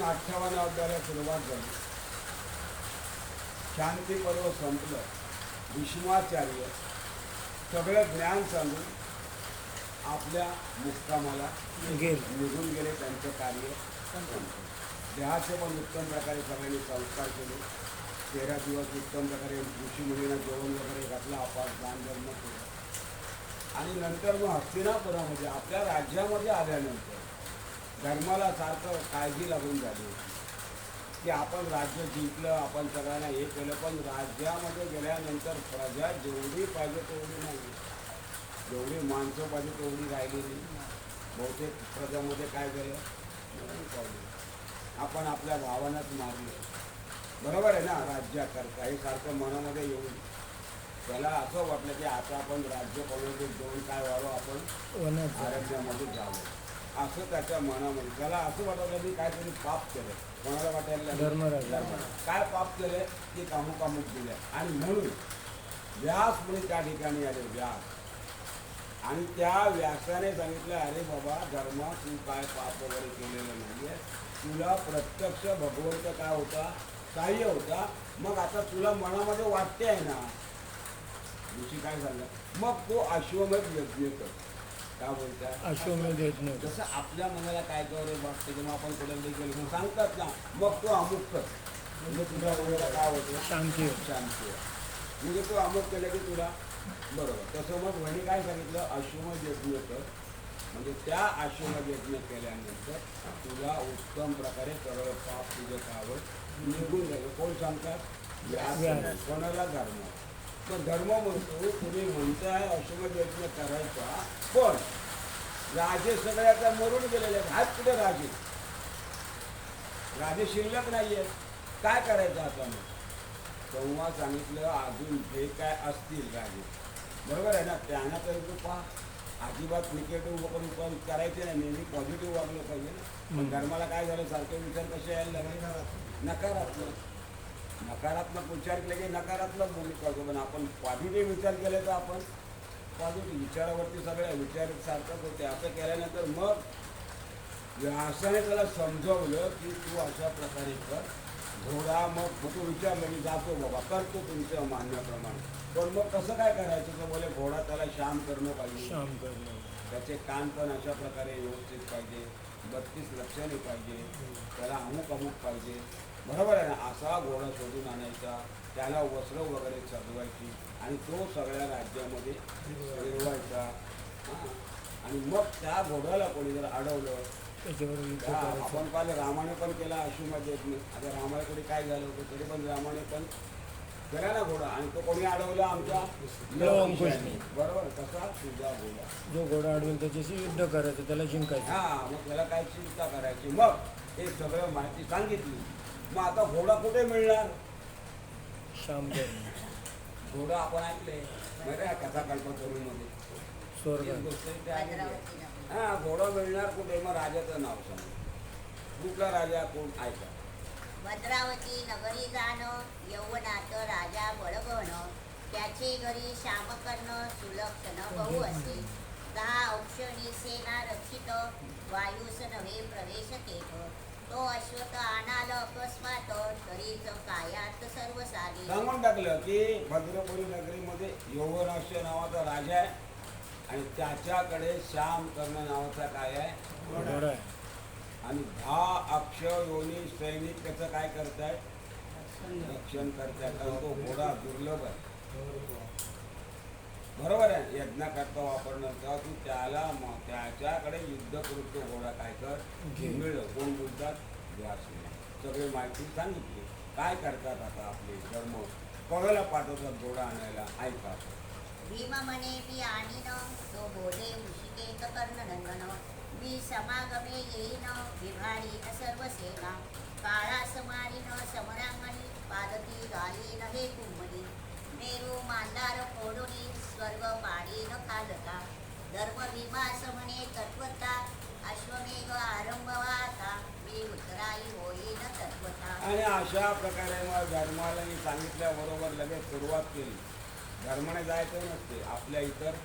अठ्ठावन्न अध्यायाला सुरुवात झाली. शांती पर्व संपलं. भीष्माचार्य सगळं ज्ञान सांगून आपल्या मुक्कामाला. निघून गेले. त्यांचं कार्य. देहाचे पण उत्तम प्रकारे सगळ्यांनी संस्कार केले. तेरा दिवस उत्तम प्रकारे ऋषी मुलींना जेवण वगैरे घातलं. आपात दान धर्म केलं. आणि नंतर मग हस्तिनापुरामध्ये आपल्या राज्यामध्ये आल्यानंतर धर्माला सारखं काळजी लागून झाली की आपण राज्य जिंकलं आपण सगळ्यांना हे केलं पण राज्यामध्ये गेल्यानंतर प्रजा जेवढी पाहिजे तेवढी नाही. जेवढी माणसं पाहिजे तेवढी राहिलेली बहुतेक प्रजामध्ये काय पाहिजे. आपण आपल्या भावांनाच मारलं. बरोबर आहे ना राज्याकरता? हे सारखं मनामध्ये येऊन. त्याला असं वाटलं की आता आपण राज्य कोणाकडे देऊन काय व्हावं आपण. आरोग्यामध्ये जावं. असं त्याच्या मनामध्ये त्याला असं वाटलं की काहीतरी पाप केलं कोणाला वाटायला? धर्मराज. धर्मराज. काय पाप केले की कामुकामुक दिले आणि म्हणून व्यास म्हणजे त्या ठिकाणी आले व्यास. आणि त्या व्यासाने सांगितलं अरे बाबा धर्मा तू काय पाप वगैरे केलेलं नाहीये. तुला प्रत्यक्ष भगवंत काय होता? सहाय्य होता. मग आता तुला मनामध्ये वाटते आहे ना. ऋषी काय झालं मग तो अश्वमेध यज्ञ कर. का बोलतात अश्वमेध यज्ञ जसं आपल्या मनाला काय गौरव वाटते किंवा आपण कुठे गेलो. सांगतात ना मग तो अमुक कर. म्हणजे तुझ्या डोळ्याला काय होतं? शांती. शांती. म्हणजे तो अमुक केलं की तुला बरोबर. तसं मग वहिनी काय सांगितलं? अश्वमेध यज्ञ कर. म्हणजे त्या अश्वमेध यज्ञ केल्यानंतर तुला उत्तम प्रकारे सगळं पाप तुझं कावं निघून जाईल कोण सांगतात. कोणाला? धर्म. तो धर्म म्हणतो तुम्ही म्हणताय अश्वमेध यज्ञ करायचा पण राजे सगळे आता मरून गेलेले आहेत. आहेत कुठे राजे? राजे शिल्लक नाहीये काय करायचं आता मग? तेव्हा सांगितलं अजून जे काय असतील राजे. बरोबर आहे ना? त्यांना तरी तू पहा. अजिबात निगेटिव्ह वगैरे करायचे नाही. नेहमी पॉझिटिव्ह वागलं पाहिजे ना. पण. धर्माला काय झालं? सारखे विचार कसे यायला लागले? नकारात्मक. नकारात्मक विचार केले की नकारात्मक भूमिका होतो पण आपण पॉझिटिव्ह विचार केले तर आपण पॉझिटिव्ह विचारावरती सगळ्या विचार सारखंच होते. असं केल्यानंतर मग व्यासाने त्याला समजवलं की तू अशा प्रकारे कर. घोडा मग मग तो विचारलं मी जातो बाबा करतो तुमच्या मान्याप्रमाणे. पण मग कसं काय करायचं? तर बोले घोडा त्याला शाम करणं पाहिजे. शाम करणं. त्याचे कान पण अशा प्रकारे व्यवस्थित पाहिजे. बत्तीस लक्षणे पाहिजे. त्याला अमुक अमुक पाहिजे. बरोबर आहे ना? असा घोडा शोधून आणायचा त्याला वस्त्र वगैरे सजवायची आणि तो सगळ्या राज्यामध्ये फिरवायचा. आणि मग त्या घोड्याला कोणी जर अडवलं आपण पाहिलं रामाने पण केला अश्वमेध यज्ञ आता रामाकडे काय झालं होतं तरी पण रामाने पण केला ना घोडा. आणि तो कोणी अडवला आमच्या? लवकुशाने. बरोबर? कसा तुझा घोडा. जो घोडा अडवेल त्याच्याशी युद्ध करायचं त्याला जिंकायचं. हा मग त्याला काय चिंता करायची? मग हे सगळं माहिती सांगितली. मग आता घोडा कुठे मिळणार? शाम करणं घोडा आपण ऐकले. माहिती आहे कथा कल्पतरूमध्ये स्वर्गात हा घोडा मिळणार कुठे? मग राजाचं नाव सांग. कुठला राजा कोण ऐका? भद्रावती नगरी जाणं यौवनात राजा बळगण त्याचे घरी श्यामकर्ण सुलक्षण बहु असे. दहा औक्षणी सेना रक्षित वायुस नव्हे प्रवेश केत तो अश्वत आणाल अकस्मात तरीच कायात सर्व सारी सांगून टाकलं की भद्रपुरी नगरीमध्ये यौवनाक्ष नावाचा राजा आहे आणि त्याच्याकडे श्याम कर्ण नावाचा काय आहे? घोडा आहे. आणि दहा अक्ष योनी सैनिक त्याचं काय करताय? रक्षण करताय. कारण तो घोडा दुर्लभ आहे. बरोबर आहे. यज्ञ करता वापरणं तेव्हा तू त्याला म- त्याच्याकडे युद्ध करून तो घोडा काय कर? घे. मिळलं कोण बोलतात? व्यास सगळी माहिती सांगितली. काय करतात आता आपले धर्म? कोणाला पाठवतात घोडा आणायला. ऐका. भीम म्हणे मी आणीन. तो बोले ऋषिकेत कर्ण नंदन मी समागमे येईन. विभाडीन सर्व सेना काळा समारीन समरांगणी पादती घालीन. हे कुंभणी मेरू मांदार फोडुनी स्वर्ग पाडीन खालता धर्म विमास म्हणे तत्वता अश्वमेघ आरंभवाता. मी उत्तराई होईन तत्वता. आणि अशा प्रकारे मग धर्माला मी सांगितल्याबरोबर लगेच सुरुवात केली. धर्माने जायचं नसते आपल्या इतर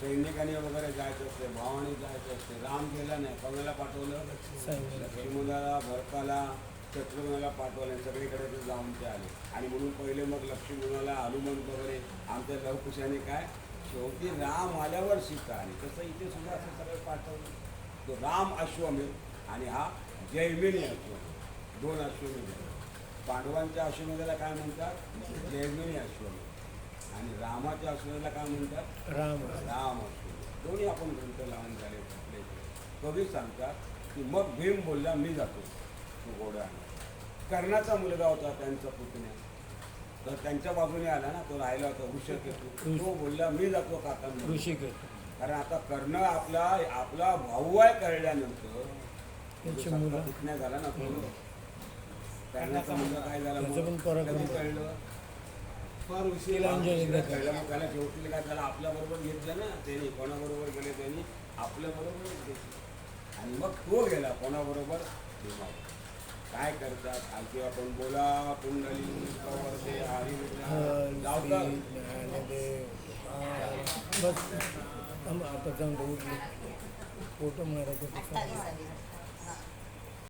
सैनिकांनी वगैरे जायचं असते भावाने जायचं असते. राम गेला नाही कोणाला पाठवलं. सैन्य लक्ष्मणाला भरताला शत्रुघ्नाला पाठवले सगळीकडे ते जाऊन ते आले. आणि म्हणून पहिले मग लक्ष्मणाला हनुमंत वगैरे आमच्या लवकुशाने काय? शेवटी राम आल्यावर सीता आली. तसं इथे सुद्धा असं सगळं पाठवलं. तो राम अश्वमेध आणि हा जैमिनी अश्वमेध. दोन अश्वमेध. पांडवांच्या अश्वमेधाला काय म्हणतात? जैमिनी अश्वमेध. आणि रामाच्या अश्वमेधाला काय म्हणतात? राम. राम अश्वमेध. दोन्ही आपण ग्रंथ लावून झाले. कवी सांगतात की मग भीम बोलला मी जातो. तो घोडा आणायला. कर्णाचा मुलगा होता त्यांचा पुतण्या. तर त्यांच्या बाजूने आला ना तो राहिला होता ऋषकेतू तो बोलला मी जातो काकांना. ऋषिकेश. कारण आता कर्ण आपला आपला भाऊ आहे कळल्यानंतर. पुतण्या झाला ना तो. कर्णाचा मुलगा काय झाला कळलं. फार उशीर. कळलं. मग त्याला शेवटी काय त्याला आपल्याबरोबर घेतलं ना त्यांनी. कोणाबरोबर गेले त्यांनी? आपल्याबरोबरच घेतलं. आणि मग तो गेला. कोणाबरोबर? भीमावर. काय करतात? आणखी आपण बोला कुंडली हरी. लावतात बस. आता चांगलं उठली फोटो मारायचं